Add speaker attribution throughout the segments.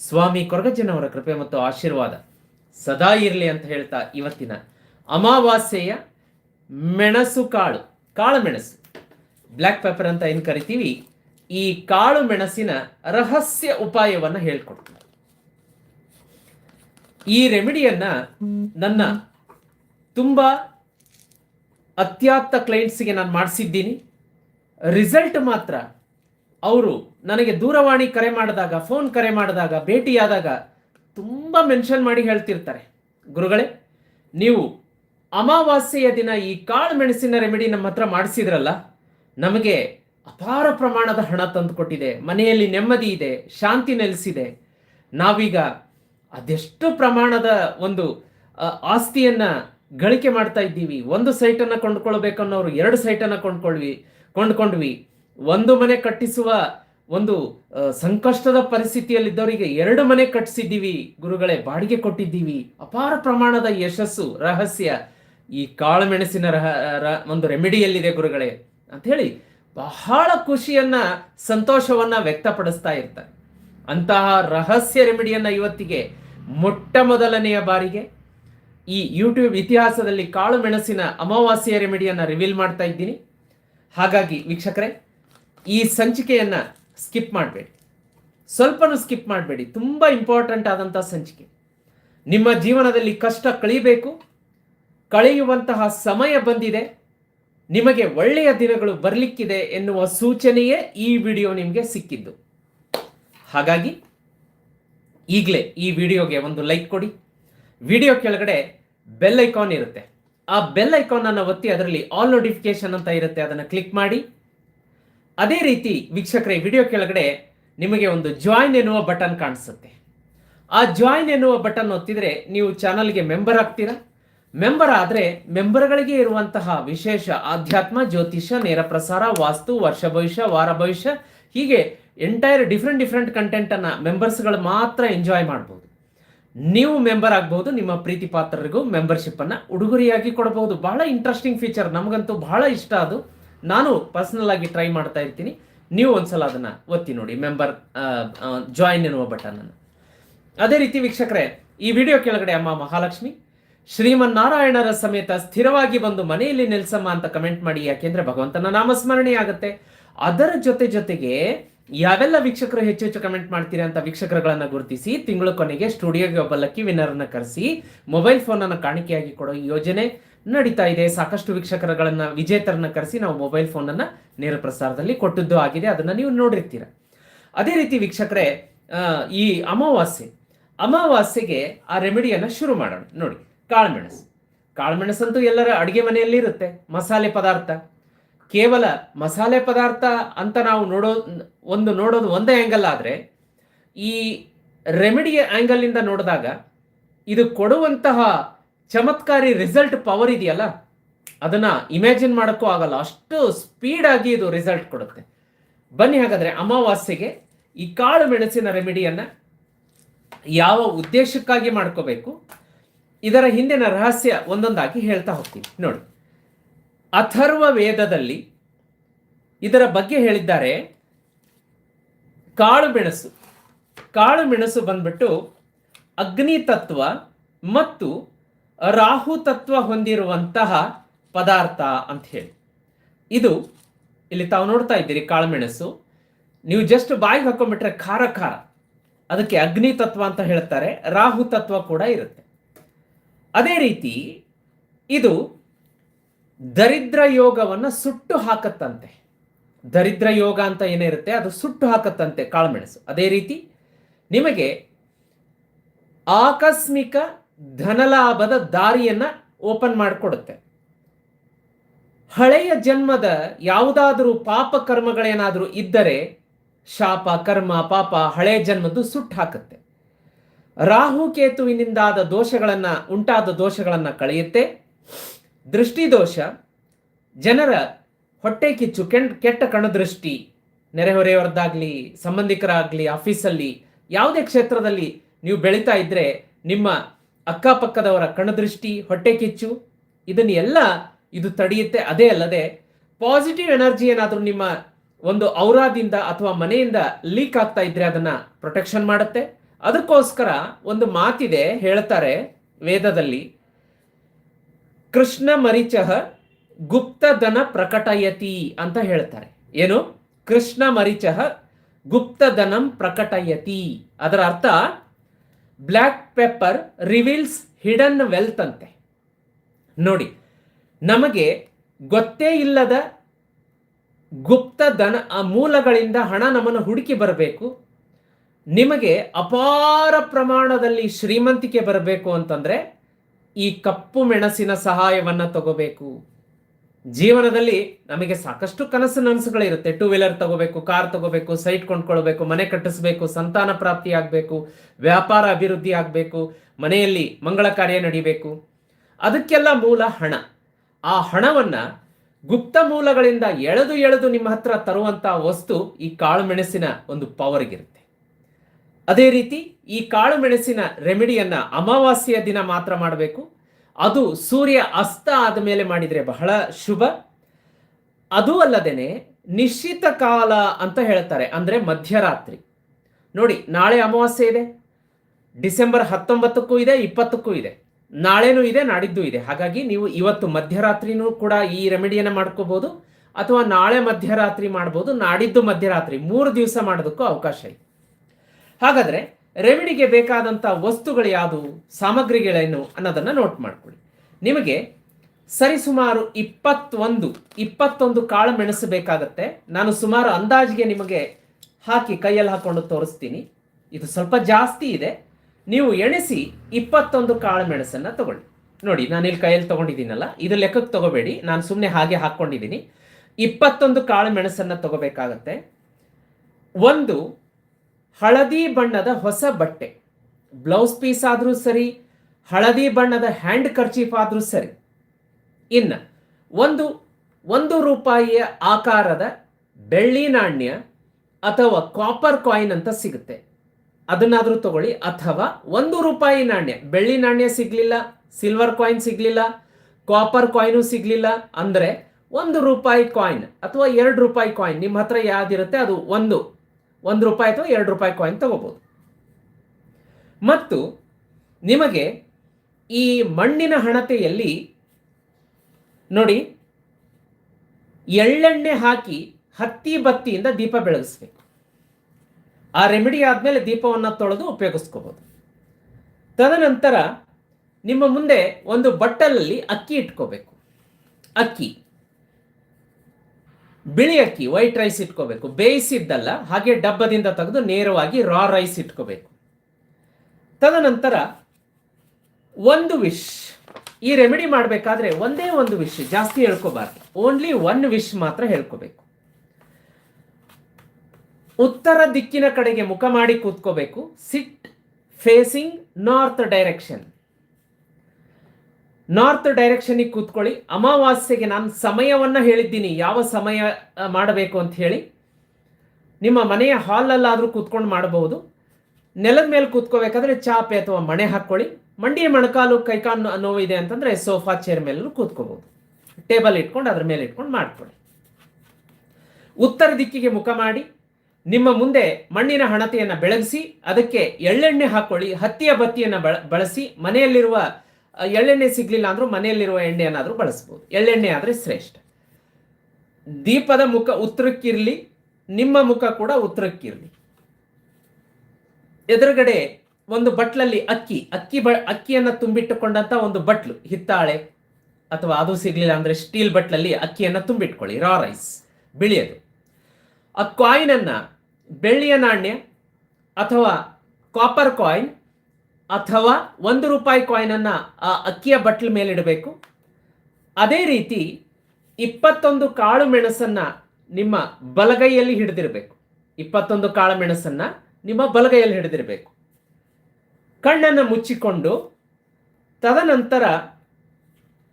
Speaker 1: ಸ್ವಾಮಿ ಕೊರಗಜ್ಜನವರ ಕೃಪೆ ಮತ್ತು ಆಶೀರ್ವಾದ ಸದಾ ಇರಲಿ ಅಂತ ಹೇಳ್ತಾ ಇವತ್ತಿನ ಅಮಾವಾಸ್ಯೆಯ ಮೆಣಸು ಕಾಳು ಕಾಳು ಮೆಣಸು. ಬ್ಲ್ಯಾಕ್ ಪೆಪ್ಪರ್ ಅಂತ ಏನು ಕರಿತೀವಿ? ಈ ಕಾಳು ಮೆಣಸಿನ ರಹಸ್ಯ ಉಪಾಯವನ್ನು ಹೇಳ್ಕೊಡ್ತೀನಿ ಈ ರೆಮಿಡಿಯನ್ನ ನನ್ನ ತುಂಬ ಅತ್ಯಾಪ್ತ ಕ್ಲೈಂಟ್ಸಿಗೆ ನಾನು ಮಾಡಿಸಿದ್ದೀನಿ. ರಿಸಲ್ಟ್ ಮಾತ್ರ ಅವರು ನನಗೆ ದೂರವಾಣಿ ಕರೆ ಮಾಡಿದಾಗ ಫೋನ್ ಕರೆ ಮಾಡಿದಾಗ, ಭೇಟಿಯಾದಾಗ ತುಂಬ ಮೆನ್ಷನ್ ಮಾಡಿ ಹೇಳ್ತಿರ್ತಾರೆ. ಗುರುಗಳೇ, ನೀವು ಅಮಾವಾಸ್ಯೆಯ ದಿನ ಈ ಕಾಳು ಮೆಣಸಿನ ರೆಮಿಡಿ ನಮ್ಮ ಹತ್ರ ಮಾಡಿಸಿದ್ರಲ್ಲ, ನಮಗೆ ಅಪಾರ ಪ್ರಮಾಣದ ಹಣ ತಂದು ಕೊಟ್ಟಿದೆ. ಮನೆಯಲ್ಲಿ ನೆಮ್ಮದಿ ಇದೆ, ಶಾಂತಿ ನೆಲೆಸಿದೆ. ನಾವೀಗ ಅದೆಷ್ಟು ಪ್ರಮಾಣದ ಒಂದು ಆಸ್ತಿಯನ್ನು ಗಳಿಕೆ ಮಾಡ್ತಾ ಇದ್ದೀವಿ. ಒಂದು ಸೈಟನ್ನು ಕೊಂಡ್ಕೊಳ್ಬೇಕನ್ನೋರು ಎರಡು ಸೈಟನ್ನು ಕೊಂಡ್ಕೊಳ್ವಿ, ಕೊಂಡ್ಕೊಂಡ್ವಿ. ಒಂದು ಮನೆ ಕಟ್ಟಿಸುವ ಒಂದು ಸಂಕಷ್ಟದ ಪರಿಸ್ಥಿತಿಯಲ್ಲಿದ್ದವರಿಗೆ ಎರಡು ಮನೆ ಕಟ್ಟಿಸಿದ್ದೀವಿ ಗುರುಗಳೇ, ಬಾಡಿಗೆ ಕೊಟ್ಟಿದ್ದೀವಿ, ಅಪಾರ ಪ್ರಮಾಣದ ಯಶಸ್ಸು, ರಹಸ್ಯ. ಈ ಕಾಳುಮೆಣಸಿನ ರಹ ಒಂದು ರೆಮಿಡಿಯಲ್ಲಿದೆ ಗುರುಗಳೇ ಅಂತ ಹೇಳಿ ಬಹಳ ಖುಷಿಯನ್ನ, ಸಂತೋಷವನ್ನ ವ್ಯಕ್ತಪಡಿಸ್ತಾ ಇರ್ತಾರೆ. ಅಂತಹ ರಹಸ್ಯ ರೆಮಿಡಿಯನ್ನ ಇವತ್ತಿಗೆ ಮೊಟ್ಟ ಮೊದಲನೆಯ ಬಾರಿಗೆ ಈ ಯೂಟ್ಯೂಬ್ ಇತಿಹಾಸದಲ್ಲಿ ಕಾಳು ಮೆಣಸಿನ ಅಮಾವಾಸ್ಯ ರೆಮಿಡಿಯನ್ನ ರಿವೀಲ್ ಮಾಡ್ತಾ ಇದ್ದೀನಿ. ಹಾಗಾಗಿ ವೀಕ್ಷಕರೇ, ಈ ಸಂಚಿಕೆಯನ್ನ ಸ್ಕಿಪ್ ಮಾಡಬೇಡಿ. ಸ್ವಲ್ಪನೂ ಸ್ಕಿಪ್ ಮಾಡಬೇಡಿ. ತುಂಬ ಇಂಪಾರ್ಟೆಂಟ್ ಆದಂಥ ಸಂಚಿಕೆ. ನಿಮ್ಮ ಜೀವನದಲ್ಲಿ ಕಷ್ಟ ಕಳಿಬೇಕು. ಕಳೆಯುವಂತಹ ಸಮಯ ಬಂದಿದೆ. ನಿಮಗೆ ಒಳ್ಳೆಯ ದಿನಗಳು ಬರಲಿಕ್ಕಿದೆ ಎನ್ನುವ ಸೂಚನೆಯೇ ಈ ವಿಡಿಯೋ ನಿಮಗೆ ಸಿಕ್ಕಿದ್ದು. ಹಾಗಾಗಿ, ಈಗಲೇ ಈ ವಿಡಿಯೋಗೆ ಒಂದು ಲೈಕ್ ಕೊಡಿ. ವಿಡಿಯೋ ಕೆಳಗಡೆ ಬೆಲ್ ಐಕಾನ್ ಇರುತ್ತೆ. ಆ ಬೆಲ್ ಐಕಾನ್ ಅನ್ನು ಒತ್ತಿ ಅದರಲ್ಲಿ ಆಲ್ ನೋಟಿಫಿಕೇಶನ್ ಅಂತ ಇರುತ್ತೆ. ಅದನ್ನು ಕ್ಲಿಕ್ ಮಾಡಿ. ಅದೇ ರೀತಿ ವೀಕ್ಷಕರೇ ವಿಡಿಯೋ ಕೆಳಗಡೆ ನಿಮಗೆ ಒಂದು ಜಾಯಿನ್ ಎನ್ನುವ ಬಟನ್ ಕಾಣಿಸುತ್ತೆ. ಆ ಜಾಯಿನ್ ಎನ್ನುವ ಬಟನ್ ಒತ್ತಿದ್ರೆ ನೀವು ಚಾನಲ್ಗೆ ಮೆಂಬರ್ ಆಗ್ತೀರಾ? ಮೆಂಬರ್ ಆದರೆ ಮೆಂಬರ್ಗಳಿಗೆ ಇರುವಂತಹ ವಿಶೇಷ ಆಧ್ಯಾತ್ಮ, ಜ್ಯೋತಿಷ, ನೇರ ಪ್ರಸಾರ, ವಾಸ್ತು, ವರ್ಷ ಭವಿಷ್ಯ, ವಾರ ಭವಿಷ್ಯ, ಹೀಗೆ ಎಂಟೈರ್ ಡಿಫ್ರೆಂಟ್ ಡಿಫ್ರೆಂಟ್ ಕಂಟೆಂಟ್ ಅನ್ನ ಮೆಂಬರ್ಸ್ಗಳು ಮಾತ್ರ ಎಂಜಾಯ್ ಮಾಡ್ಬೋದು. ನೀವು ಮೆಂಬರ್ ಆಗಬಹುದು ನಿಮ್ಮ ಪ್ರೀತಿ ಪಾತ್ರರಿಗೂ ಮೆಂಬರ್ಶಿಪ್ ಅನ್ನ ಉಡುಗೊರೆಯಾಗಿ ಕೊಡಬಹುದು ಬಹಳ ಇಂಟ್ರೆಸ್ಟಿಂಗ್ ಫೀಚರ್, ನಮಗಂತೂ ಬಹಳ ಇಷ್ಟ ಅದು. ನಾನು ಪರ್ಸನಲ್ ಆಗಿ ಟ್ರೈ ಮಾಡ್ತಾ ಇರ್ತೀನಿ. ನೀವು ಒಂದ್ಸಲ ಅದನ್ನ ಒತ್ತಿ ನೋಡಿ ಮೆಂಬರ್ ಜಾಯಿನ್ ಎನ್ನುವ ಬಟನ್ ಅನ್ನು. ಅದೇ ರೀತಿ ವೀಕ್ಷಕರೇ, ಈ ವಿಡಿಯೋ ಕೆಳಗಡೆ ಅಮ್ಮ ಮಹಾಲಕ್ಷ್ಮಿ, ಶ್ರೀಮನ್ನಾರಾಯಣರ ಸಮೇತ ಸ್ಥಿರವಾಗಿ ಬಂದು ಮನೆಯಲ್ಲಿ ನೆಲೆಸಮ್ಮ ಅಂತ ಕಮೆಂಟ್ ಮಾಡಿ, ಯಾಕೆಂದ್ರೆ ಭಗವಂತನ ನಾಮಸ್ಮರಣೆ ಆಗುತ್ತೆ. ಅದರ ಜೊತೆ ಜೊತೆಗೆ ಯಾವೆಲ್ಲ ವೀಕ್ಷಕರು ಹೆಚ್ಚು ಹೆಚ್ಚು ಕಮೆಂಟ್ ಮಾಡ್ತೀರಾ ಅಂತ ವೀಕ್ಷಕರುಗಳನ್ನ ಗುರುತಿಸಿ, ತಿಂಗಳ ಕೊನೆಗೆ ಸ್ಟುಡಿಯೋಗೆ ಒಬ್ಬ ಲಕ್ಕಿ ವಿನ್ನರ್ನ ಕರೆಸಿ ಮೊಬೈಲ್ ಫೋನ್ ಅನ್ನು ಕಾಣಿಕೆಯಾಗಿ ಕೊಡೋ ಯೋಜನೆ. ನಡೀತಾ ಇದೆ. ಸಾಕಷ್ಟು ವೀಕ್ಷಕರಗಳನ್ನು ವಿಜೇತರನ್ನ ಕರೆಸಿ ನಾವು ಮೊಬೈಲ್ ಫೋನ್ ಅನ್ನ ನೇರ ಪ್ರಸಾರದಲ್ಲಿ ಕೊಟ್ಟದ್ದು ಆಗಿದೆ. ಅದನ್ನ ನೀವು ನೋಡಿರ್ತೀರ. ಅದೇ ರೀತಿ ವೀಕ್ಷಕರೇ ಈ ಅಮಾವಾಸ್ಯೆ. ಅಮಾವಾಸ್ಯೆಗೆ ಆ ರೆಮಿಡಿಯನ್ನ ಶುರು ಮಾಡೋಣ. ನೋಡಿ, ಕಾಳುಮೆಣಸು. ಕಾಳುಮೆಣಸಂತೂ ಎಲ್ಲರ ಅಡುಗೆ ಮನೆಯಲ್ಲಿ ಇರುತ್ತೆ. ಮಸಾಲೆ ಪದಾರ್ಥ. ಕೇವಲ ಮಸಾಲೆ ಪದಾರ್ಥ ಅಂತ ನಾವು ನೋಡೋ, ಒಂದು ನೋಡೋದು ಒಂದೇ ಆ್ಯಂಗಲ್ ಆದರೆ, ಈ ರೆಮಿಡಿಯ ಆ್ಯಂಗಲ್ನಿಂದ ನೋಡಿದಾಗ ಇದು ಕೊಡುವಂತಹ ಚಮತ್ಕಾರಿ ರಿಸಲ್ಟ್ ಪವರ್ ಇದೆಯಲ್ಲ? ಅದನ್ನ ಇಮ್ಯಾಜಿನ್ ಮಾಡೋಕ್ಕೂ ಆಗಲ್ಲ. ಅಷ್ಟು ಸ್ಪೀಡ್ ಆಗಿ ಇದು ರಿಸಲ್ಟ್ ಕೊಡುತ್ತೆ. ಬನ್ನಿ ಹಾಗಾದ್ರೆ ಅಮಾವಾಸ್ಯೆಗೆ ಈ ಕಾಳು ಮೆಣಸಿನ ರೆಮಿಡಿಯನ್ನ ಯಾವ ಉದ್ದೇಶಕ್ಕಾಗಿ ಮಾಡ್ಕೋಬೇಕು? ಇದರ ಹಿಂದಿನ ರಹಸ್ಯ ಒಂದೊಂದಾಗಿ ಹೇಳ್ತಾ ಹೋಗ್ತೀನಿ. ನೋಡಿ. ಅಥರ್ವ ವೇದದಲ್ಲಿ ಇದರ ಬಗ್ಗೆ ಹೇಳಿದ್ದಾರೆ. ಕಾಳು ಮೆಣಸು. ಕಾಳು ಮೆಣಸು ಬಂದ್ಬಿಟ್ಟು ಅಗ್ನಿ ತತ್ವ ಮತ್ತು ರಾಹು ತತ್ವ ಹೊಂದಿರುವಂತಹ ಪದಾರ್ಥ ಅಂತ ಹೇಳಿ. ಇದು ಇಲ್ಲಿ ತಾವು ನೋಡ್ತಾ ಇದ್ದೀರಿ ಕಾಳುಮೆಣಸು. ನೀವು ಜಸ್ಟ್ ಬಾಯಿಗೆ ಹಾಕೊಂಡ್ಬಿಟ್ರೆ ಖಾರ ಖಾರ. ಅದಕ್ಕೆ ಅಗ್ನಿ ತತ್ವ ಅಂತ ಹೇಳ್ತಾರೆ, ರಾಹು ತತ್ವ ಕೂಡ ಇರುತ್ತೆ. ಅದೇ ರೀತಿ ಇದು ದರಿದ್ರ ಯೋಗವನ್ನು ಸುಟ್ಟು ಹಾಕತ್ತಂತೆ. ದರಿದ್ರ ಯೋಗ ಅಂತ ಏನಿರುತ್ತೆ, ಅದು ಸುಟ್ಟು ಹಾಕತ್ತಂತೆ ಕಾಳುಮೆಣಸು. ಅದೇ ರೀತಿ ನಿಮಗೆ ಆಕಸ್ಮಿಕ ಧನಲಾಭದ ದಾರಿಯನ್ನ ಓಪನ್ ಮಾಡಿಕೊಡುತ್ತೆ. ಹಳೆಯ ಜನ್ಮದ ಯಾವುದಾದರೂ ಪಾಪ ಕರ್ಮಗಳೇನಾದರೂ ಇದ್ದರೆ ಶಾಪ, ಕರ್ಮ, ಪಾಪ ಹಳೆಯ ಜನ್ಮದ್ದು ಸುಟ್ಟು ಹಾಕುತ್ತೆ. ರಾಹು ಕೇತುವಿನಿಂದಾದ ದೋಷಗಳನ್ನು, ಉಂಟಾದ ದೋಷಗಳನ್ನು ಕಳೆಯುತ್ತೆ. ದೃಷ್ಟಿ ದೋಷ, ಜನರ ಹೊಟ್ಟೆ ಕಿಚ್ಚು ಕೆಟ್ಟ ಕಣದೃಷ್ಟಿ, ನೆರೆಹೊರೆಯವರದ್ದಾಗಲಿ, ಸಂಬಂಧಿಕರಾಗ್ಲಿ, ಆಫೀಸಲ್ಲಿ, ಯಾವುದೇ ಕ್ಷೇತ್ರದಲ್ಲಿ ನೀವು ಬೆಳೀತಾ ಇದ್ದರೆ ನಿಮ್ಮ ಅಕ್ಕಪಕ್ಕದವರ ಕಣದೃಷ್ಟಿ, ಹೊಟ್ಟೆ ಕಿಚ್ಚು ಇದನ್ನೆಲ್ಲ ಇದು ತಡೆಯುತ್ತೆ. ಅದೇ ಅಲ್ಲದೆ ಪಾಸಿಟಿವ್ ಎನರ್ಜಿ ಏನಾದರೂ ನಿಮ್ಮ ಒಂದು ಔರಾದಿಂದ ಅಥವಾ ಮನೆಯಿಂದ ಲೀಕ್ ಆಗ್ತಾ ಇದ್ರೆ ಅದನ್ನ ಪ್ರೊಟೆಕ್ಷನ್ ಮಾಡುತ್ತೆ. ಅದಕ್ಕೋಸ್ಕರ ಒಂದು ಮಾತಿದೆ, ಹೇಳ್ತಾರೆ ವೇದದಲ್ಲಿ, ಕೃಷ್ಣ ಮರಿಚಹ ಗುಪ್ತಧನ ಪ್ರಕಟಯತಿ ಅಂತ ಹೇಳ್ತಾರೆ. ಏನು? ಕೃಷ್ಣ ಮರಿಚಹ ಗುಪ್ತಧನಂ ಪ್ರಕಟಯತಿ. ಅದರ ಅರ್ಥ black pepper reveals hidden wealth ಅಂತೆ. ನೋಡಿ, ನಮಗೆ ಗೊತ್ತೇ ಇಲ್ಲದ ಗುಪ್ತ ಧನ ಮೂಲಗಳಿಂದ ಹಣ ನಮ್ಮನ್ನು ಹುಡುಕಿ ಬರಬೇಕು. ನಿಮಗೆ ಅಪಾರ ಪ್ರಮಾಣದಲ್ಲಿ ಶ್ರೀಮಂತಿಕೆ ಬರಬೇಕು ಅಂತಂದ್ರೆ ಈ ಕಪ್ಪು ಮೆಣಸಿನ ಸಹಾಯವನ್ನ ತಗೋಬೇಕು. ಜೀವನದಲ್ಲಿ ನಮಗೆ ಸಾಕಷ್ಟು ಕನಸು ನನಸುಗಳಿರುತ್ತೆ. ಟೂ ವೀಲರ್ ತಗೋಬೇಕು ಕಾರ್ ತಗೋಬೇಕು, ಸೈಟ್ ಕೊಂಡ್ಕೊಳ್ಬೇಕು, ಮನೆ ಕಟ್ಟಿಸ್ಬೇಕು, ಸಂತಾನ ಪ್ರಾಪ್ತಿ ಆಗಬೇಕು, ವ್ಯಾಪಾರ ಅಭಿವೃದ್ಧಿ ಆಗಬೇಕು, ಮನೆಯಲ್ಲಿ ಮಂಗಳ ಕಾರ್ಯ ನಡಿಬೇಕು. ಅದಕ್ಕೆಲ್ಲ ಮೂಲ ಹಣ. ಆ ಹಣವನ್ನ ಗುಪ್ತ ಮೂಲಗಳಿಂದ ಎಳೆದು ಎಳೆದು ನಿಮ್ಮ ಹತ್ರ ತರುವಂತಹ ವಸ್ತು ಈ ಕಾಳು ಮೆಣಸಿನ ಒಂದು ಪವರ್ಗಿರುತ್ತೆ. ಅದೇ ರೀತಿ ಈ ಕಾಳು ಮೆಣಸಿನ ರೆಮಿಡಿಯನ್ನ ಅಮಾವಾಸ್ಯೆಯ ದಿನ ಮಾತ್ರ ಮಾಡಬೇಕು. ಅದು ಸೂರ್ಯ ಅಸ್ತ ಆದ ಮೇಲೆ ಮಾಡಿದರೆ ಬಹಳ ಶುಭ. ಅದು ಅಲ್ಲದೇನೆ ನಿಶ್ಚಿತ ಕಾಲ ಅಂತ ಹೇಳ್ತಾರೆ, ಅಂದರೆ ಮಧ್ಯರಾತ್ರಿ. ನೋಡಿ, ನಾಳೆ ಅಮಾವಾಸ್ಯೆ ಇದೆ, ಡಿಸೆಂಬರ್ ಹತ್ತೊಂಬತ್ತಕ್ಕೂ ಇದೆ, ಇಪ್ಪತ್ತಕ್ಕೂ ಇದೆ. ನಾಳೆನೂ ಇದೆ, ನಾಡಿದ್ದು ಇದೆ. ಹಾಗಾಗಿ ನೀವು ಇವತ್ತು ಮಧ್ಯರಾತ್ರಿನೂ ಕೂಡ ಈ ರೆಮಿಡಿಯನ್ನು ಮಾಡ್ಕೋಬೋದು, ಅಥವಾ ನಾಳೆ ಮಧ್ಯರಾತ್ರಿ ಮಾಡ್ಬೋದು, ನಾಡಿದ್ದು ಮಧ್ಯರಾತ್ರಿ, ಮೂರು ದಿವಸ ಮಾಡೋದಕ್ಕೂ ಅವಕಾಶ ಇದೆ. ಹಾಗಾದ್ರೆ ರೆಮಿಡಿಗೆ ಬೇಕಾದಂಥ ವಸ್ತುಗಳು ಯಾವುದು? ಸಾಮಗ್ರಿಗಳೇನು? ಅನ್ನೋದನ್ನ ನೋಟ್ ಮಾಡ್ಕೊಳ್ಳಿ. ನಿಮಗೆ ಸರಿಸುಮಾರು ಇಪ್ಪತ್ತೊಂದು ಇಪ್ಪತ್ತೊಂದು ಕಾಳು ಮೆಣಸು ಬೇಕಾಗತ್ತೆ. ನಾನು ಸುಮಾರು ಅಂದಾಜಿಗೆ ನಿಮಗೆ ಹಾಕಿ ಕೈಯಲ್ಲಿ ಹಾಕೊಂಡು ತೋರಿಸ್ತೀನಿ. ಇದು ಸ್ವಲ್ಪ ಜಾಸ್ತಿ ಇದೆ. ನೀವು ಎಣಿಸಿ ಇಪ್ಪತ್ತೊಂದು ಕಾಳು ಮೆಣಸನ್ನ ತಗೊಳ್ಳಿ. ನೋಡಿ, ನಾನು ಇಲ್ಲಿ ಕೈಯಲ್ಲಿ ತಗೊಂಡಿದ್ದೀನಲ್ಲ, ಇದು ಲೆಕ್ಕಕ್ಕೆ ತಗೋಬೇಡಿ. ನಾನು ಸುಮ್ಮನೆ ಹಾಗೆ ಹಾಕ್ಕೊಂಡಿದ್ದೀನಿ ಇಪ್ಪತ್ತೊಂದು ಕಾಳು ಮೆಣಸನ್ನ ತಗೋಬೇಕಾಗತ್ತೆ. ಒಂದು ಹಳದಿ ಬಣ್ಣದ ಹೊಸ ಬಟ್ಟೆ. ಬ್ಲೌಸ್ ಪೀಸ್ ಆದರೂ ಸರಿ, ಹಳದಿ ಬಣ್ಣದ ಹ್ಯಾಂಡ್ ಕರ್ಚೀಫ್ ಆದರೂ ಸರಿ. ಇನ್ನು ಒಂದು ಒಂದು ರೂಪಾಯಿಯ ಆಕಾರದ ಬೆಳ್ಳಿ ನಾಣ್ಯ ಅಥವಾ ಕಾಪರ್ ಕಾಯಿನ್ ಅಂತ ಸಿಗುತ್ತೆ. ಅದನ್ನಾದರೂ ತಗೊಳ್ಳಿ. ಅಥವಾ ಒಂದು ರೂಪಾಯಿ ನಾಣ್ಯ, ಬೆಳ್ಳಿ ನಾಣ್ಯ ಸಿಗಲಿಲ್ಲ ಸಿಲ್ವರ್ ಕಾಯಿನ್ ಸಿಗಲಿಲ್ಲ ಕಾಪರ್ ಕಾಯಿನು ಸಿಗಲಿಲ್ಲ ಅಂದರೆ ಒಂದು ರೂಪಾಯಿ ಕಾಯಿನ್ ಅಥವಾ ಎರಡು ರೂಪಾಯಿ ಕಾಯಿನ್ ನಿಮ್ಮ ಹತ್ರ ಯಾವ್ದಿರುತ್ತೆ ಅದು ಒಂದು. ಒಂದು ರೂಪಾಯಿ ಅಥವಾ ಎರಡು ರೂಪಾಯಿ ಕಾಯಿನ್ ತಗೋಬೋದು. ಮತ್ತು ನಿಮಗೆ ಈ ಮಣ್ಣಿನ ಹಣತೆಯಲ್ಲಿ ನೋಡಿ, ಎಳ್ಳೆಣ್ಣೆ ಹಾಕಿ ಹತ್ತಿ ಬತ್ತಿಯಿಂದ ದೀಪ ಬೆಳಗಿಸ್ಬೇಕು. ಆ ರೆಮಿಡಿ ಆದಮೇಲೆ ದೀಪವನ್ನು ತೊಳೆದು ಉಪಯೋಗಿಸ್ಕೋಬೋದು. ತದನಂತರ ನಿಮ್ಮ ಮುಂದೆ ಒಂದು ಬಟ್ಟಲಲ್ಲಿ ಅಕ್ಕಿ ಇಟ್ಕೋಬೇಕು. ಅಕ್ಕಿ. ಬಿಳಿ ಅಕ್ಕಿ ವೈಟ್ ರೈಸ್ ಇಟ್ಕೋಬೇಕು. ಬೇಯಿಸಿದ್ದಲ್ಲ, ಹಾಗೆ ಡಬ್ಬದಿಂದ ತೆಗೆದು ನೇರವಾಗಿ ರಾ ರೈಸ್ ಇಟ್ಕೋಬೇಕು. ತದನಂತರ ಒಂದು ವಿಶ್ ಈ ರೆಮಿಡಿ ಮಾಡಬೇಕಾದ್ರೆ ಒಂದೇ ಒಂದು ವಿಶ್ ಜಾಸ್ತಿ ಹೇಳ್ಕೋಬಾರ್ದು. ಓನ್ಲಿ ಒನ್ ವಿಶ್ ಮಾತ್ರ ಹೇಳ್ಕೋಬೇಕು. ಉತ್ತರ ದಿಕ್ಕಿನ ಕಡೆಗೆ ಮುಖ ಮಾಡಿ ಕೂತ್ಕೋಬೇಕು. Sit facing north direction north ಡೈರೆಕ್ಷನಿಗೆ ಕೂತ್ಕೊಳ್ಳಿ. ಅಮಾವಾಸ್ಯೆಗೆ ನಾನು ಸಮಯವನ್ನ ಹೇಳಿದ್ದೀನಿ. ಯಾವ ಸಮಯ ಮಾಡಬೇಕು ಅಂತ ಹೇಳಿ. ನಿಮ್ಮ ಮನೆಯ ಹಾಲಲ್ಲಾದರೂ ಕೂತ್ಕೊಂಡು ಮಾಡಬಹುದು. ನೆಲದ ಮೇಲೆ ಕೂತ್ಕೋಬೇಕಾದ್ರೆ ಚಾಪೆ ಅಥವಾ ಮಣೆ ಹಾಕ್ಕೊಳ್ಳಿ. ಮಂಡಿ ಮೊಣಕಾಲು ಕೈಕಾಲು ನೋವಿದೆ ಅಂತಂದರೆ ಸೋಫಾ, ಚೇರ್ ಮೇಲೂ ಕೂತ್ಕೋಬಹುದು. ಟೇಬಲ್ ಇಟ್ಕೊಂಡು ಅದ್ರ ಮೇಲೆ ಇಟ್ಕೊಂಡು ಮಾಡ್ಕೊಳ್ಳಿ. ಉತ್ತರ ದಿಕ್ಕಿಗೆ ಮುಖ ಮಾಡಿ. ನಿಮ್ಮ ಮುಂದೆ ಮಣ್ಣಿನ ಹಣತೆಯನ್ನು ಬೆಳಗಿಸಿ, ಅದಕ್ಕೆ ಎಳ್ಳೆಣ್ಣೆ ಹಾಕೊಳ್ಳಿ ಹತ್ತಿಯ ಬತ್ತಿಯನ್ನು ಬಳ, ಬಳಸಿ, ಮನೆಯಲ್ಲಿರುವ ಎಳ್ಳೆಣ್ಣೆ ಸಿಗ್ಲಿಲ್ಲ ಅಂದರೂ ಮನೆಯಲ್ಲಿರುವ ಎಣ್ಣೆಯನ್ನಾದರೂ ಬಳಸ್ಬೋದು. ಎಳ್ಳೆಣ್ಣೆ ಆದರೆ ಶ್ರೇಷ್ಠ. ದೀಪದ ಮುಖ ಉತ್ತರಕ್ಕಿರಲಿ, ನಿಮ್ಮ ಮುಖ ಕೂಡ ಉತ್ತರಕ್ಕಿರಲಿ. ಎದುರುಗಡೆ ಒಂದು ಬಟ್ಲಲ್ಲಿ ಅಕ್ಕಿ ಅಕ್ಕಿ ಬ, ಅಕ್ಕಿಯನ್ನ ತುಂಬಿಟ್ಟುಕೊಂಡಂತ ಒಂದು ಬಟ್ಲು, ಹಿತ್ತಾಳೆ, ಅಥವಾ ಅದು ಸಿಗ್ಲಿಲ್ಲ ಅಂದರೆ ಸ್ಟೀಲ್ ಬಟ್ಲಲ್ಲಿ ಅಕ್ಕಿಯನ್ನ ತುಂಬಿಟ್ಕೊಳ್ಳಿ ರಾ ರೈಸ್ ಬಿಳಿಯದು. ಆ ಕಾಯಿನನ್ನು ಬೆಳ್ಳಿಯ ನಾಣ್ಯ ಅಥವಾ ಕಾಪರ್ ಕಾಯಿನ್ ಅಥವಾ ಒಂದು ರೂಪಾಯಿ ಕಾಯಿನ್ ಅನ್ನ ಆ, ಅಕ್ಕಿಯ ಬಟ್ಲ ಮೇಲಿಡಬೇಕು. ಅದೇ ರೀತಿ ಇಪ್ಪತ್ತೊಂದು ಕಾಳು ಮೆಣಸನ್ನ ನಿಮ್ಮ ಬಲಗೈಯಲ್ಲಿ ಹಿಡಿದಿರಬೇಕು. ಇಪ್ಪತ್ತೊಂದು ಕಾಳು ಮೆಣಸನ್ನ ನಿಮ್ಮ ಬಲಗೈಯಲ್ಲಿ ಹಿಡಿದಿರಬೇಕು. ಕಣ್ಣನ್ನು ಮುಚ್ಚಿಕೊಂಡು ತದನಂತರ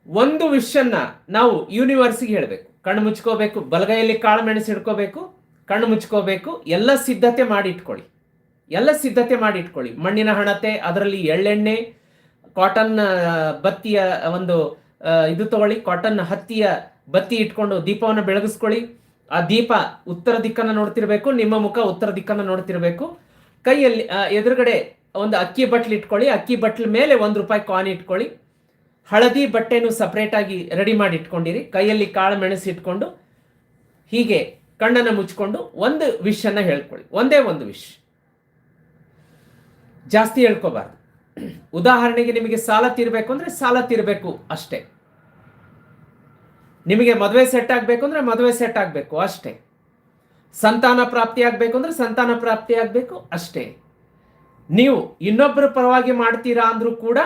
Speaker 1: ಒಂದು ವಿಷನ್ನ ನಾವು ಯೂನಿವರ್ಸಿಗೆ ಹೇಳಬೇಕು. ಕಣ್ಣು ಮುಚ್ಕೋಬೇಕು, ಬಲಗೈಯಲ್ಲಿ ಕಾಳು ಮೆಣಸು ಹಿಡ್ಕೋಬೇಕು, ಕಣ್ಣು ಮುಚ್ಕೋಬೇಕು, ಎಲ್ಲ ಸಿದ್ಧತೆ ಮಾಡಿ ಇಟ್ಕೊಳ್ಳಿ. ಎಲ್ಲ ಸಿದ್ಧತೆ ಮಾಡಿ ಇಟ್ಕೊಳ್ಳಿ ಮಣ್ಣಿನ ಹಣತೆ, ಅದರಲ್ಲಿ ಎಳ್ಳೆಣ್ಣೆ ಕಾಟನ್ ಬತ್ತಿಯ ಒಂದು ಇದು ತಗೊಳ್ಳಿ. ಕಾಟನ್ ಹತ್ತಿಯ ಬತ್ತಿ ಇಟ್ಕೊಂಡು ದೀಪವನ್ನು ಬೆಳಗಿಸ್ಕೊಳ್ಳಿ. ಆ ದೀಪ ಉತ್ತರ ದಿಕ್ಕನ್ನು ನೋಡ್ತಿರ್ಬೇಕು, ನಿಮ್ಮ ಮುಖ ಉತ್ತರ ದಿಕ್ಕನ್ನು ನೋಡ್ತಿರ್ಬೇಕು. ಕೈಯಲ್ಲಿ ಎದುರುಗಡೆ ಒಂದು ಅಕ್ಕಿ ಬಟ್ಲು ಇಟ್ಕೊಳ್ಳಿ. ಅಕ್ಕಿ ಬಟ್ಲ ಮೇಲೆ ಒಂದು ರೂಪಾಯಿ ಕಾನ್ ಇಟ್ಕೊಳ್ಳಿ. ಹಳದಿ ಬಟ್ಟೆನೂ ಸಪ್ರೇಟಾಗಿ ರೆಡಿ ಮಾಡಿ ಇಟ್ಕೊಂಡಿರಿ. ಕೈಯಲ್ಲಿ ಕಾಳು ಮೆಣಸು ಇಟ್ಕೊಂಡು ಹೀಗೆ ಕಣ್ಣನ್ನು ಮುಚ್ಕೊಂಡು ಒಂದು ವಿಷನ್ನು ಅನ್ನ ಹೇಳ್ಕೊಳ್ಳಿ. ಒಂದೇ ಒಂದು ವಿಷ್ ಜಾಸ್ತಿ ಹೇಳ್ಕೋಬಾರ್ದು. ಉದಾಹರಣೆಗೆ ನಿಮಗೆ ಸಾಲ ತೀರಬೇಕು ಅಂದ್ರೆ ಸಾಲ ತೀರಬೇಕು ಅಷ್ಟೇ. ನಿಮಗೆ ಮದುವೆ ಸೆಟ್ ಆಗಬೇಕು ಅಂದ್ರೆ ಮದುವೆ ಸೆಟ್ ಆಗಬೇಕು ಅಷ್ಟೇ. ಸಂತಾನ ಪ್ರಾಪ್ತಿ ಆಗಬೇಕು ಅಂದ್ರೆ ಸಂತಾನ ಪ್ರಾಪ್ತಿ ಆಗಬೇಕು ಅಷ್ಟೇ. ನೀವು ಇನ್ನೊಬ್ಬರ ಪರವಾಗಿ ಮಾಡ್ತೀರಾ ಅಂದ್ರೂ ಕೂಡ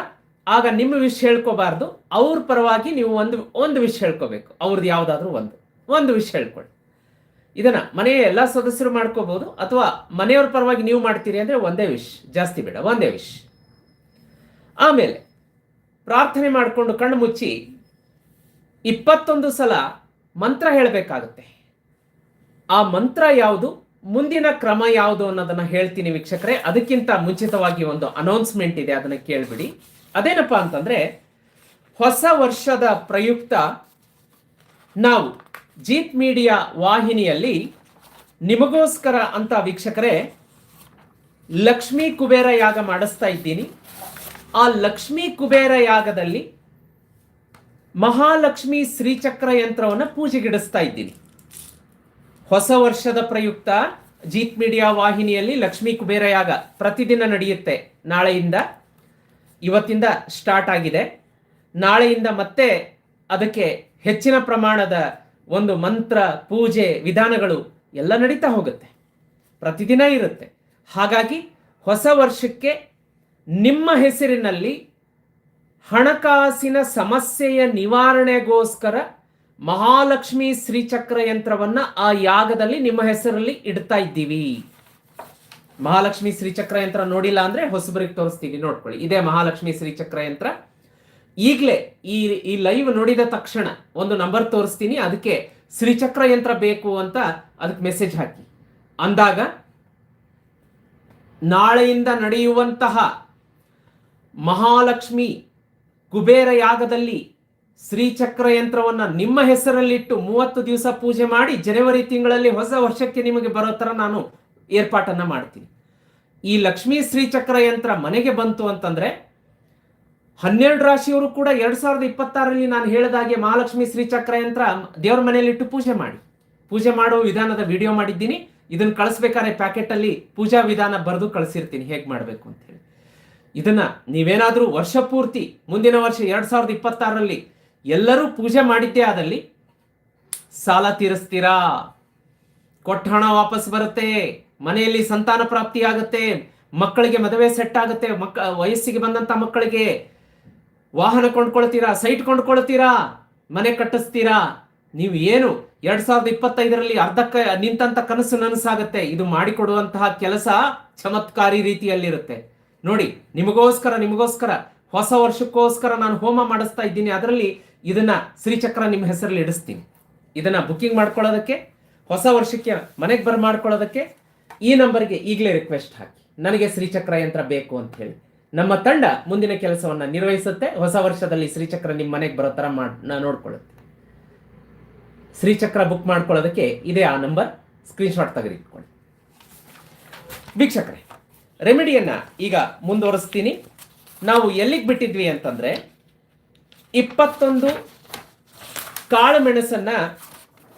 Speaker 1: ಆಗ ನಿಮ್ಮ ವಿಷ್ ಹೇಳ್ಕೋಬಾರ್ದು. ಅವ್ರ ಪರವಾಗಿ ನೀವು ಒಂದು ಒಂದು ವಿಷ್ ಹೇಳ್ಕೋಬೇಕು. ಅವ್ರದ್ದು ಯಾವುದಾದ್ರೂ ಒಂದು. ಒಂದು ವಿಷ್ ಹೇಳ್ಕೊಳ್ಳಿ ಇದನ್ನ ಮನೆಯ ಎಲ್ಲ ಸದಸ್ಯರು ಮಾಡ್ಕೋಬಹುದು, ಅಥವಾ ಮನೆಯವ್ರ ಪರವಾಗಿ ನೀವು ಮಾಡ್ತೀರಿ ಅಂದ್ರೆ ಒಂದೇ ವಿಶ್ ಜಾಸ್ತಿ ಬೇಡ, ಒಂದೇ ವಿಶ್ ಆಮೇಲೆ, ಪ್ರಾರ್ಥನೆ ಮಾಡಿಕೊಂಡು ಕಣ್ಣು ಮುಚ್ಚಿ ಇಪ್ಪತ್ತೊಂದು ಸಲ ಮಂತ್ರ ಹೇಳಬೇಕಾಗುತ್ತೆ. ಆ ಮಂತ್ರ ಯಾವುದು, ಮುಂದಿನ ಕ್ರಮ ಯಾವುದು ಅನ್ನೋದನ್ನ ಹೇಳ್ತೀನಿ ವೀಕ್ಷಕರೇ. ಅದಕ್ಕಿಂತ ಮುಂಚಿತವಾಗಿ ಒಂದು ಅನೌನ್ಸ್ಮೆಂಟ್ ಇದೆ, ಅದನ್ನ ಕೇಳಿಬಿಡಿ. ಅದೇನಪ್ಪಾ ಅಂತಂದ್ರೆ, ಹೊಸ ವರ್ಷದ ಪ್ರಯುಕ್ತ ನಾವು ಜೀತ್ ಮೀಡಿಯಾ ವಾಹಿನಿಯಲ್ಲಿ ನಿಮಗೋಸ್ಕರ ಅಂತ ವೀಕ್ಷಕರೇ, ಲಕ್ಷ್ಮೀ ಕುಬೇರ ಯಾಗ ಮಾಡಿಸ್ತಾ ಇದ್ದೀನಿ. ಆ ಲಕ್ಷ್ಮೀ ಕುಬೇರ ಯಾಗದಲ್ಲಿ ಮಹಾಲಕ್ಷ್ಮಿ ಶ್ರೀಚಕ್ರ ಯಂತ್ರವನ್ನು ಪೂಜೆಗಿಡಿಸ್ತಾ ಇದ್ದೀನಿ. ಹೊಸ ವರ್ಷದ ಪ್ರಯುಕ್ತ ಜೀತ್ ಮೀಡಿಯಾ ವಾಹಿನಿಯಲ್ಲಿ ಲಕ್ಷ್ಮೀ ಕುಬೇರ ಯಾಗ ಪ್ರತಿದಿನ ನಡೆಯುತ್ತೆ ನಾಳೆಯಿಂದ. ಇವತ್ತಿಂದ ಸ್ಟಾರ್ಟ್ ಆಗಿದೆ. ನಾಳೆಯಿಂದ ಮತ್ತೆ ಅದಕ್ಕೆ ಹೆಚ್ಚಿನ ಪ್ರಮಾಣದ ಒಂದು ಮಂತ್ರ, ಪೂಜೆ, ವಿಧಾನಗಳು ಎಲ್ಲ ನಡೀತಾ ಹೋಗುತ್ತೆ. ಪ್ರತಿದಿನ ಇರುತ್ತೆ. ಹಾಗಾಗಿ ಹೊಸ ವರ್ಷಕ್ಕೆ ನಿಮ್ಮ ಹೆಸರಿನಲ್ಲಿ ಹಣಕಾಸಿನ ಸಮಸ್ಯೆಯ ನಿವಾರಣೆಗೋಸ್ಕರ ಮಹಾಲಕ್ಷ್ಮಿ ಶ್ರೀಚಕ್ರ ಯಂತ್ರವನ್ನ ಆ ಯಾಗದಲ್ಲಿ ನಿಮ್ಮ ಹೆಸರಲ್ಲಿ ಇಡ್ತಾ ಇದ್ದೀವಿ. ಮಹಾಲಕ್ಷ್ಮಿ ಶ್ರೀಚಕ್ರ ಯಂತ್ರ ನೋಡಿಲ್ಲ ಅಂದ್ರೆ ಹೊಸಬರಿಗೆ ತೋರಿಸ್ತೀವಿ, ನೋಡ್ಕೊಳ್ಳಿ. ಇದೇ ಮಹಾಲಕ್ಷ್ಮಿ ಶ್ರೀಚಕ್ರ ಯಂತ್ರ. ಈಗಲೇ ಈ ಈ ಲೈವ್ ನೋಡಿದ ತಕ್ಷಣ ಒಂದು ನಂಬರ್ ತೋರಿಸ್ತೀನಿ, ಅದಕ್ಕೆ ಶ್ರೀಚಕ್ರ ಯಂತ್ರ ಬೇಕು ಅಂತ ಅದಕ್ಕೆ ಮೆಸೇಜ್ ಹಾಕಿ. ಅಂದಾಗ, ನಾಳೆಯಿಂದ ನಡೆಯುವಂತಹ ಮಹಾಲಕ್ಷ್ಮಿ ಕುಬೇರ ಯಾಗದಲ್ಲಿ ಶ್ರೀಚಕ್ರ ಯಂತ್ರವನ್ನ ನಿಮ್ಮ ಹೆಸರಲ್ಲಿಟ್ಟು ಮೂವತ್ತು ದಿವಸ ಪೂಜೆ ಮಾಡಿ ಜನವರಿ ತಿಂಗಳಲ್ಲಿ ಹೊಸ ವರ್ಷಕ್ಕೆ ನಿಮಗೆ ಬರೋ ಥರ ನಾನು ಏರ್ಪಾಟನ್ನು ಮಾಡ್ತೀನಿ. ಈ ಲಕ್ಷ್ಮೀ ಶ್ರೀಚಕ್ರ ಯಂತ್ರ ಮನೆಗೆ ಬಂತು ಅಂತಂದ್ರೆ ಹನ್ನೆರಡು ರಾಶಿಯವರು ಕೂಡ ಎರಡ್ ಸಾವಿರದ ಇಪ್ಪತ್ತಾರರಲ್ಲಿ ನಾನು ಹೇಳಿದ ಹಾಗೆ ಮಹಾಲಕ್ಷ್ಮಿ ಶ್ರೀಚಕ್ರ ಯಂತ್ರ ದೇವ್ರ ಮನೆಯಲ್ಲಿಟ್ಟು ಪೂಜೆ ಮಾಡಿ. ಪೂಜೆ ಮಾಡುವ ವಿಧಾನದ ವಿಡಿಯೋ ಮಾಡಿದ್ದೀನಿ. ಇದನ್ನ ಕಳಿಸ್ಬೇಕಾದ್ರೆ ಪ್ಯಾಕೆಟ್ ಅಲ್ಲಿ ಪೂಜಾ ವಿಧಾನ ಬರೆದು ಕಳಿಸಿರ್ತೀನಿ. ಹೇಗೆ ಮಾಡಬೇಕು ಅಂತ ಹೇಳಿ. ಇದನ್ನ ನೀವೇನಾದ್ರೂ ವರ್ಷ ಪೂರ್ತಿ, ಮುಂದಿನ ವರ್ಷ ಎರಡ್ ಸಾವಿರದ ಇಪ್ಪತ್ತಾರರಲ್ಲಿ ಎಲ್ಲರೂ ಪೂಜೆ ಮಾಡಿದ್ದೇ ಆದಲ್ಲಿ ಸಾಲ ತೀರಿಸ್ತೀರಾ? ಕೊಟ್ಟ ಹಣ ವಾಪಸ್ ಬರುತ್ತೆ, ಮನೆಯಲ್ಲಿ ಸಂತಾನ ಪ್ರಾಪ್ತಿ ಆಗುತ್ತೆ, ಮಕ್ಕಳಿಗೆ ಮದುವೆ ಸೆಟ್ ಆಗುತ್ತೆ, ಮಕ್ಕ, ವಯಸ್ಸಿಗೆ ಬಂದಂತ ಮಕ್ಕಳಿಗೆ ವಾಹನ ಕೊಂಡ್ಕೊಳ್ತೀರಾ, ಸೈಟ್ ಕೊಂಡ್ಕೊಳ್ತೀರಾ, ಮನೆ ಕಟ್ಟಿಸ್ತೀರಾ? ನೀವು ಏನು ಎರಡ್ ಸಾವಿರದ ಇಪ್ಪತ್ತೈದರಲ್ಲಿ ಅರ್ಧಕ್ಕೆ ನಿಂತಂತ ಕನಸು ನನಸಾಗುತ್ತೆ. ಇದು ಮಾಡಿಕೊಡುವಂತಹ ಕೆಲಸ ಚಮತ್ಕಾರಿ ರೀತಿಯಲ್ಲಿರುತ್ತೆ. ನೋಡಿ, ನಿಮಗೋಸ್ಕರ ನಿಮಗೋಸ್ಕರ, ಹೊಸ ವರ್ಷಕ್ಕೋಸ್ಕರ ನಾನು ಹೋಮ ಮಾಡಿಸ್ತಾ ಇದ್ದೀನಿ. ಅದರಲ್ಲಿ ಇದನ್ನ ಶ್ರೀಚಕ್ರ ನಿಮ್ಮ ಹೆಸರಲ್ಲಿ ಇಡಿಸ್ತೀನಿ. ಇದನ್ನ ಬುಕ್ಕಿಂಗ್ ಮಾಡ್ಕೊಳ್ಳೋದಕ್ಕೆ, ಹೊಸ ವರ್ಷಕ್ಕೆ ಮನೆಗೆ ಬರ್ ಮಾಡ್ಕೊಳ್ಳೋದಕ್ಕೆ ಈ ನಂಬರ್ಗೆ ಈಗಲೇ ರಿಕ್ವೆಸ್ಟ್ ಹಾಕಿ. ನನಗೆ ಶ್ರೀಚಕ್ರ ಯಂತ್ರ ಬೇಕು ಅಂತ ಹೇಳಿ. ನಮ್ಮ ತಂಡ ಮುಂದಿನ ಕೆಲಸವನ್ನ ನಿರ್ವಹಿಸುತ್ತೆ. ಹೊಸ ವರ್ಷದಲ್ಲಿ ಶ್ರೀಚಕ್ರ ನಿಮ್ಮ ಮನೆಗೆ ಬರೋ ಥರ ಮಾಡಿ ನೋಡ್ಕೊಳ್ಳುತ್ತೆ. ಶ್ರೀಚಕ್ರ ಬುಕ್ ಮಾಡ್ಕೊಳ್ಳೋದಕ್ಕೆ ಇದೇ ಆ ನಂಬರ್. ಸ್ಕ್ರೀನ್ಶಾಟ್ ತೆಗೆದಿಟ್ಕೊಳ್ಳಿ. ವೀಕ್ಷಕರೇ, ರೆಮಿಡಿಯನ್ನ ಈಗ ಮುಂದುವರಿಸ್ತೀನಿ. ನಾವು ಎಲ್ಲಿಗೆ ಬಿಟ್ಟಿದ್ವಿ ಅಂತಂದ್ರೆ, ಇಪ್ಪತ್ತೊಂದು ಕಾಳು ಮೆಣಸನ್ನ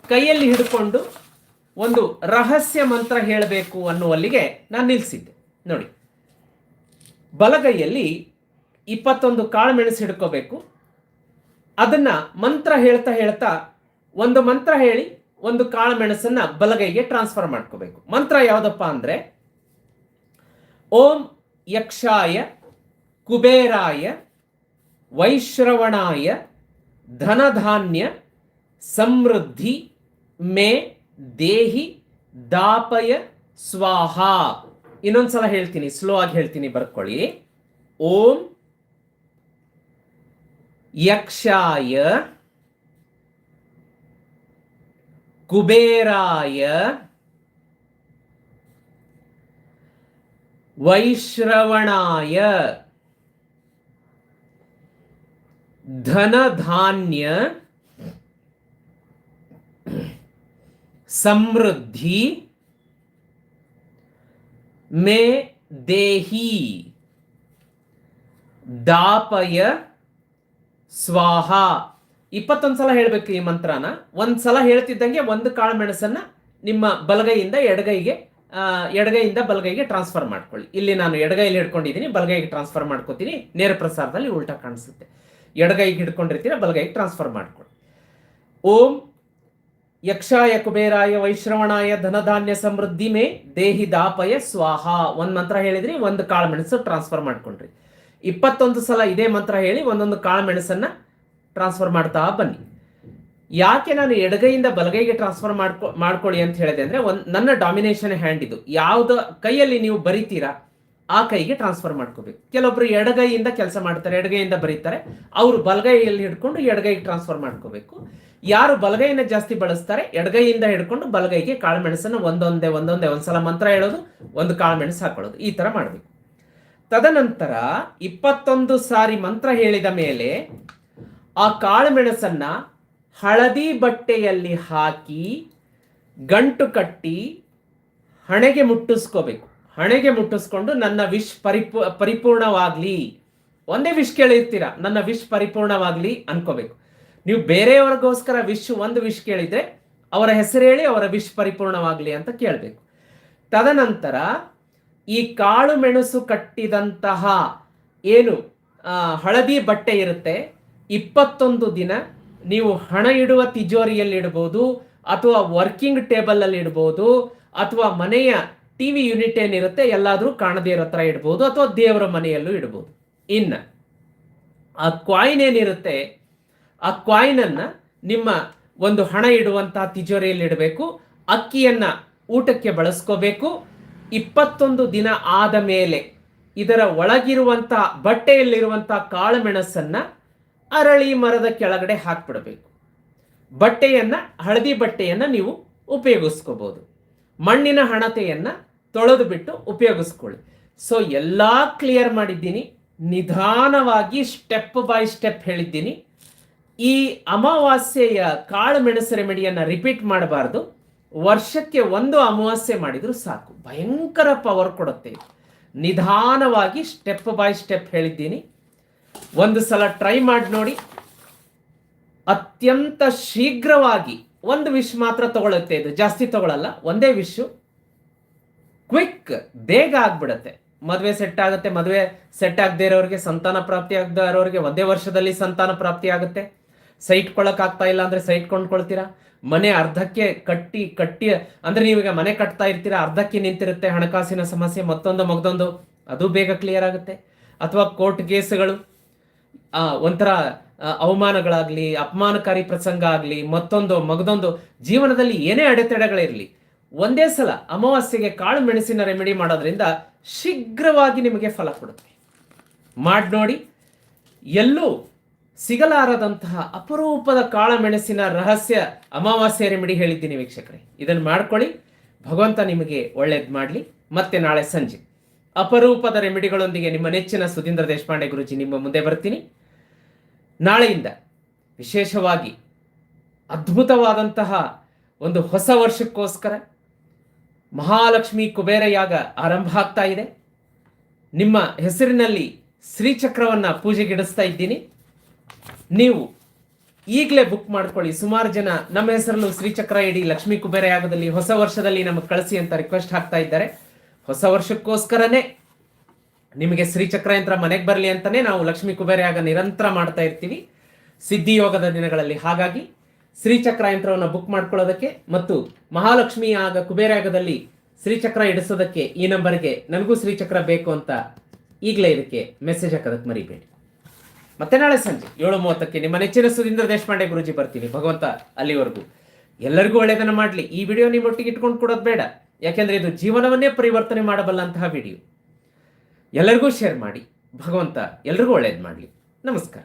Speaker 1: ಕೈಯಲ್ಲಿ ಹಿಡ್ಕೊಂಡು ಒಂದು ರಹಸ್ಯ ಮಂತ್ರ ಹೇಳಬೇಕು ಅನ್ನುವಲ್ಲಿಗೆ ನಾನು ನಿಲ್ಲಿಸಿದ್ದೆ ನೋಡಿ. ಬಲಗೈಯಲ್ಲಿ ಇಪ್ಪತ್ತೊಂದು ಕಾಳು ಮೆಣಸು ಹಿಡ್ಕೋಬೇಕು. ಅದನ್ನು ಮಂತ್ರ ಹೇಳ್ತಾ ಹೇಳ್ತಾ ಒಂದು ಮಂತ್ರ ಹೇಳಿ ಒಂದು ಕಾಳು ಮೆಣಸನ್ನ ಬಲಗೈಗೆ ಟ್ರಾನ್ಸ್ಫರ್ ಮಾಡ್ಕೋಬೇಕು. ಮಂತ್ರ ಯಾವುದಪ್ಪ ಅಂದರೆ, ಓಂ ಯಕ್ಷಾಯ ಕುಬೇರಾಯ ವೈಶ್ರವಣಾಯ ಧನಧಾನ್ಯ ಸಮೃದ್ಧಿ ಮೇ ದೇಹಿ ದಾಪಯ ಸ್ವಾಹ. ಇನ್ನೊಂದ್ಸಲ ಹೇಳ್ತೀನಿ ಸ್ಲೋ ಆಗಿ ಹೇಳ್ತೀನಿ ಬರ್ಕೊಳ್ಳಿ. ಓಂ ಯಕ್ಷಾಯ ಕುಬೇರಾಯ ವೈಶ್ರವಣಾಯ ಧನಧಾನ್ಯ ಸಮೃದ್ಧಿ ಮೇ ದೇಹಿ ದಾಪಯ ಸ್ವಾಹ. ಇಪ್ಪತ್ತೊಂದು ಸಲ ಹೇಳಬೇಕು ಈ ಮಂತ್ರನ. ಒಂದು ಸಲ ಹೇಳ್ತಿದ್ದಂಗೆ ಒಂದು ಕಾಳು ಮೆಣಸನ್ನ ನಿಮ್ಮ ಬಲಗೈಯಿಂದ ಎಡಗೈಗೆ ಎಡಗೈಯಿಂದ ಬಲಗೈಗೆ ಟ್ರಾನ್ಸ್ಫರ್ ಮಾಡ್ಕೊಳ್ಳಿ. ಇಲ್ಲಿ ನಾನು ಎಡಗೈಲಿ ಹಿಡ್ಕೊಂಡಿದ್ದೀನಿ, ಬಲಗೈಗೆ ಟ್ರಾನ್ಸ್ಫರ್ ಮಾಡ್ಕೋತೀನಿ. ನೇರ ಪ್ರಸಾರದಲ್ಲಿ ಉಲ್ಟಾ ಕಾಣಿಸುತ್ತೆ. ಎಡಗೈಗೆ ಹಿಡ್ಕೊಂಡಿರ್ತೀರ, ಬಲಗೈಗೆ ಟ್ರಾನ್ಸ್ಫರ್ ಮಾಡ್ಕೊಳ್ಳಿ. ಓಂ ಯಕ್ಷಾಯ ಕುಬೇರಾಯ ವೈಶ್ರವಣಾಯ ಧನಧಾನ್ಯ ಸಮೃದ್ಧಿ ಮೇ ದೇಹಿ ದಾಪಯ ಸ್ವಾಹ. ಒಂದು ಮಂತ್ರ ಹೇಳಿದ್ರಿ, ಒಂದು ಕಾಳು ಮೆಣಸು ಟ್ರಾನ್ಸ್ಫರ್ ಮಾಡ್ಕೊಂಡ್ರಿ. ಇಪ್ಪತ್ತೊಂದು ಸಲ ಇದೇ ಮಂತ್ರ ಹೇಳಿ ಒಂದೊಂದು ಕಾಳು ಮೆಣಸನ್ನ ಟ್ರಾನ್ಸ್ಫರ್ ಮಾಡ್ತಾ ಬನ್ನಿ. ಯಾಕೆ ನಾನು ಎಡಗೈಯಿಂದ ಬಲಗೈಗೆ ಟ್ರಾನ್ಸ್ಫರ್ ಮಾಡ್ಕೊ, ಮಾಡ್ಕೊಳ್ಳಿ ಅಂತ ಹೇಳಿದೆ ಅಂದ್ರೆ ಒಂದು, ನನ್ನ ಡಾಮಿನೇಷನ್ ಹ್ಯಾಂಡ್ ಇದು. ಯಾವ್ದು ಕೈಯಲ್ಲಿ ನೀವು ಬರಿತೀರಾ? ಆ ಕೈಗೆ ಟ್ರಾನ್ಸ್ಫರ್ ಮಾಡ್ಕೋಬೇಕು. ಕೆಲವೊಬ್ರು ಎಡಗೈಯಿಂದ ಕೆಲಸ ಮಾಡ್ತಾರೆ, ಎಡಗೈಯಿಂದ ಬರೀತಾರೆ. ಅವರು ಬಲಗೈಯಲ್ಲಿ ಹಿಡ್ಕೊಂಡು ಎಡಗೈಗೆ ಟ್ರಾನ್ಸ್ಫರ್ ಮಾಡ್ಕೋಬೇಕು. ಯಾರು ಬಲಗೈನ ಜಾಸ್ತಿ ಬಳಸ್ತಾರೆ, ಎಡಗೈಯಿಂದ ಹಿಡ್ಕೊಂಡು ಬಲಗೈಗೆ ಕಾಳುಮೆಣಸನ್ನು ಒಂದೊಂದೇ ಒಂದೊಂದೇ, ಒಂದ್ಸಲ ಮಂತ್ರ ಹೇಳೋದು, ಒಂದು ಕಾಳುಮೆಣಸು ಹಾಕೊಳ್ಳೋದು, ಈ ತರ ಮಾಡಬೇಕು. ತದನಂತರ ಇಪ್ಪತ್ತೊಂದು ಸಾರಿ ಮಂತ್ರ ಹೇಳಿದ ಮೇಲೆ ಆ ಕಾಳು ಮೆಣಸನ್ನ ಹಳದಿ ಬಟ್ಟೆಯಲ್ಲಿ ಹಾಕಿ ಗಂಟು ಕಟ್ಟಿ ಹಣೆಗೆ ಮುಟ್ಟಿಸ್ಕೋಬೇಕು. ಹಣೆಗೆ ಮುಟ್ಟಿಸ್ಕೊಂಡು ನನ್ನ ವಿಶ್ ಪರಿಪೂ, ಪರಿಪೂರ್ಣವಾಗ್ಲಿ. ಒಂದೇ ವಿಶ್ ಕೇಳಿರ್ತೀರಾ? ನನ್ನ ವಿಶ್ ಪರಿಪೂರ್ಣವಾಗ್ಲಿ ಅನ್ಕೋಬೇಕು. ನೀವು ಬೇರೆಯವರಿಗೋಸ್ಕರ ವಿಶ್ ಒಂದು ವಿಶ್ ಕೇಳಿದ್ರೆ ಅವರ ಹೆಸರು ಹೇಳಿ ಅವರ ವಿಶ್ ಪರಿಪೂರ್ಣವಾಗ್ಲಿ ಅಂತ ಕೇಳಬೇಕು. ತದನಂತರ ಈ ಕಾಳು ಮೆಣಸು ಕಟ್ಟಿದಂತಹ ಏನು ಹಳದಿ ಬಟ್ಟೆ ಇರುತ್ತೆ. ಇಪ್ಪತ್ತೊಂದು ದಿನ ನೀವು ಹಣ ಇಡುವ ತಿಜೋರಿಯಲ್ಲಿ ಇಡ್ಬೋದು ಅಥವಾ ವರ್ಕಿಂಗ್ ಟೇಬಲ್ ಅಲ್ಲಿ ಇಡ್ಬೋದು ಅಥವಾ ಮನೆಯ ಟಿವಿ ಯೂನಿಟ್ ಏನಿರುತ್ತೆ ಎಲ್ಲಾದರೂ ಕಾಣದೇ ಇರೋ ಹತ್ರ ಇಡ್ಬೋದು, ಅಥವಾ ದೇವರ ಮನೆಯಲ್ಲೂ ಇಡ್ಬೋದು. ಇನ್ನ, ಆ ಕ್ವಾಯಿನ್ ಏನಿರುತ್ತೆ, ಆ ಕಾಯಿನ್ ಅನ್ನ ನಿಮ್ಮ ಒಂದು ಹಣ ಇಡುವಂತಹ ತಿಜೋರಿಯಲ್ಲಿ ಇಡಬೇಕು, ಅಕ್ಕಿಯನ್ನ ಊಟಕ್ಕೆ ಬಳಸ್ಕೋಬೇಕು, ಇಪ್ಪತ್ತೊಂದು ದಿನ ಆದ ಮೇಲೆ ಇದರ ಒಳಗಿರುವಂತಹ ಬಟ್ಟೆಯಲ್ಲಿರುವಂತಹ ಕಾಳು ಮೆಣಸನ್ನ ಅರಳಿ ಮರದ ಕೆಳಗಡೆ ಹಾಕ್ಬಿಡಬೇಕು. ಬಟ್ಟೆಯನ್ನ, ಹಳದಿ ಬಟ್ಟೆಯನ್ನ ನೀವು ಉಪಯೋಗಿಸ್ಕೋಬಹುದು ಮಣ್ಣಿನ ಹಣತೆಯನ್ನು ತೊಳೆದು ಬಿಟ್ಟು ಉಪಯೋಗಿಸ್ಕೊಳ್ಳಿ. ಸೊ ಎಲ್ಲ ಕ್ಲಿಯರ್ ಮಾಡಿದ್ದೀನಿ. ನಿಧಾನವಾಗಿ ಸ್ಟೆಪ್ ಬೈ ಸ್ಟೆಪ್ ಹೇಳಿದ್ದೀನಿ. ಈ ಅಮಾವಾಸ್ಯೆಯ ಕಾಳು ಮೆಣಸು ರೆಮಿಡಿಯನ್ನ ರಿಪೀಟ್ ಮಾಡಬಾರ್ದು. ವರ್ಷಕ್ಕೆ ಒಂದು ಅಮಾವಾಸ್ಯೆ ಮಾಡಿದ್ರು ಸಾಕು. ಭಯಂಕರ ಪವರ್ ಕೊಡುತ್ತೆ ನಿಧಾನವಾಗಿ ಸ್ಟೆಪ್ ಬೈ ಸ್ಟೆಪ್ ಹೇಳಿದ್ದೀನಿ. ಒಂದು ಸಲ ಟ್ರೈ ಮಾಡಿ ನೋಡಿ. ಅತ್ಯಂತ ಶೀಘ್ರವಾಗಿ ಒಂದು ವಿಶ್ ಮಾತ್ರ ತಗೊಳುತ್ತೆ ಇದು. ಜಾಸ್ತಿ ತಗೊಳಲ್ಲ. ಒಂದೇ ವಿಶ್ ಕ್ವಿಕ್ ಬೇಗ ಆಗ್ಬಿಡತ್ತೆ. ಮದುವೆ ಸೆಟ್ ಆಗುತ್ತೆ. ಮದುವೆ ಸೆಟ್ ಆಗದೆ ಇರೋರಿಗೆ ಸಂತಾನ ಪ್ರಾಪ್ತಿ ಆಗದೆ ಇರೋರಿಗೆ ಒಂದೇ ವರ್ಷದಲ್ಲಿ ಸಂತಾನ ಪ್ರಾಪ್ತಿ ಆಗುತ್ತೆ. ಸೈಟ್ ಆಗ್ತಾ ಇಲ್ಲ ಅಂದ್ರೆ ಸೈಟ್ ಕೊಂಡ್ಕೊಳ್ತೀರಾ ಮನೆ ಅರ್ಧಕ್ಕೆ ಕಟ್ಟಿ ಕಟ್ಟಿ, ಅಂದ್ರೆ ನೀವೀಗ ಮನೆ ಕಟ್ತಾ ಇರ್ತೀರಾ, ಅರ್ಧಕ್ಕೆ ನಿಂತಿರುತ್ತೆ ಹಣಕಾಸಿನ ಸಮಸ್ಯೆ ಮತ್ತೊಂದು, ಮಗದೊಂದು. ಅದು ಬೇಗ ಕ್ಲಿಯರ್ ಆಗುತ್ತೆ. ಅಥವಾ ಕೋರ್ಟ್ ಕೇಸ್ಗಳು ಆ, ಒಂಥರ ಅವಮಾನಗಳಾಗ್ಲಿ ಅಪಮಾನಕಾರಿ ಪ್ರಸಂಗ ಆಗ್ಲಿ ಮತ್ತೊಂದು ಮಗದೊಂದು ಜೀವನದಲ್ಲಿ ಏನೇ ಅಡೆತಡೆಗಳಿರಲಿ ಒಂದೇ ಸಲ ಅಮಾವಾಸ್ಯೆಗೆ ಕಾಳು ಮೆಣಸಿನ ರೆಮಿಡಿ ಮಾಡೋದ್ರಿಂದ ಶೀಘ್ರವಾಗಿ ನಿಮಗೆ ಫಲ ಕೊಡುತ್ತೆ. ಮಾಡಿ ನೋಡಿ ಎಲ್ಲೂ ಸಿಗಲಾರದಂತಹ ಅಪರೂಪದ ಕಾಳು ಮೆಣಸಿನ ರಹಸ್ಯ ಅಮಾವಾಸ್ಯೆ ರೆಮಿಡಿ ಹೇಳಿದ್ದೀನಿ ವೀಕ್ಷಕರೇ. ಇದನ್ನು ಮಾಡ್ಕೊಳ್ಳಿ ಭಗವಂತ ನಿಮಗೆ ಒಳ್ಳೇದು ಮಾಡಲಿ. ಮತ್ತೆ ನಾಳೆ ಸಂಜೆ. ಅಪರೂಪದ ರೆಮಿಡಿಗಳೊಂದಿಗೆ ನಿಮ್ಮ ನೆಚ್ಚಿನ ಸುಧೀಂದ್ರ ದೇಶಪಾಂಡೆ ಗುರುಜಿ ನಿಮ್ಮ ಮುಂದೆ ಬರ್ತೀನಿ. ನಾಳೆಯಿಂದ ವಿಶೇಷವಾಗಿ ಅದ್ಭುತವಾದಂತಹ ಒಂದು ಹೊಸ ವರ್ಷಕ್ಕೋಸ್ಕರ ಮಹಾಲಕ್ಷ್ಮಿ ಕುಬೇರ ಯಾಗ ಆರಂಭ ಆಗ್ತಾ ಇದೆ. ನಿಮ್ಮ ಹೆಸರಿನಲ್ಲಿ ಶ್ರೀಚಕ್ರವನ್ನು ಪೂಜೆಗಿಡಿಸ್ತಾ ಇದ್ದೀನಿ. ನೀವು ಈಗಲೇ ಬುಕ್ ಮಾಡ್ಕೊಳ್ಳಿ. ಸುಮಾರು ಜನ ನಮ್ಮ ಹೆಸರಲ್ಲೂ ಶ್ರೀಚಕ್ರ ಇಡಿ ಲಕ್ಷ್ಮೀ ಕುಬೇರ ಯಾಗದಲ್ಲಿ ಹೊಸ ವರ್ಷದಲ್ಲಿ ನಮಗೆ ಕಳಿಸಿ ಅಂತ ರಿಕ್ವೆಸ್ಟ್ ಹಾಕ್ತಾ ಇದ್ದಾರೆ. ಹೊಸ ವರ್ಷಕ್ಕೋಸ್ಕರನೇ ನಿಮಗೆ ಶ್ರೀಚಕ್ರ ಯಂತ್ರ ಮನೆಗೆ ಬರಲಿ ಅಂತಲೇ ನಾವು ಲಕ್ಷ್ಮಿ ಕುಬೇರ ಯಾಗ ನಿರಂತರ ಮಾಡ್ತಾ ಇರ್ತೀವಿ. ಸಿದ್ಧಿ ಯೋಗದ ದಿನಗಳಲ್ಲಿ ಹಾಗಾಗಿ ಶ್ರೀಚಕ್ರ ಯಂತ್ರವನ್ನು ಬುಕ್ ಮಾಡ್ಕೊಳ್ಳೋದಕ್ಕೆ ಮತ್ತು ಮಹಾಲಕ್ಷ್ಮಿ ಆಗ ಕುಬೇರ ಯಾಗದಲ್ಲಿ ಶ್ರೀಚಕ್ರ ಇಡಿಸೋದಕ್ಕೆ ಈ ನಂಬರ್ಗೆ ನನಗೂ ಶ್ರೀಚಕ್ರ ಬೇಕು ಅಂತ ಈಗಲೇ ಇದಕ್ಕೆ ಮೆಸೇಜ್ ಹಾಕೋದಕ್ಕೆ ಮರಿಬೇಡಿ. ಮತ್ತೆ ನಾಳೆ ಸಂಜೆ ಏಳು ಮೂವತ್ತಕ್ಕೆ ನಿಮ್ಮ ನೆಚ್ಚಿನ ಸುಧೀಂದ್ರ ದೇಶಪಾಂಡೆ ಗುರುಜಿ ಬರ್ತೀವಿ. ಭಗವಂತ ಅಲ್ಲಿವರೆಗೂ ಎಲ್ಲರಿಗೂ ಒಳ್ಳೆಯದನ್ನು ಮಾಡಲಿ. ಈ ವಿಡಿಯೋ ನಿಮ್ಮೊಟ್ಟಿಗೆ ಇಟ್ಕೊಂಡು ಕೊಡೋದು ಬೇಡ. ಯಾಕೆಂದ್ರೆ ಇದು ಜೀವನವನ್ನೇ ಪರಿವರ್ತನೆ ಮಾಡಬಲ್ಲಂತಹ ವಿಡಿಯೋ. ಎಲ್ಲರಿಗೂ ಶೇರ್ ಮಾಡಿ. ಭಗವಂತ ಎಲ್ರಿಗೂ ಒಳ್ಳೇದು ಮಾಡಲಿ. ನಮಸ್ಕಾರ.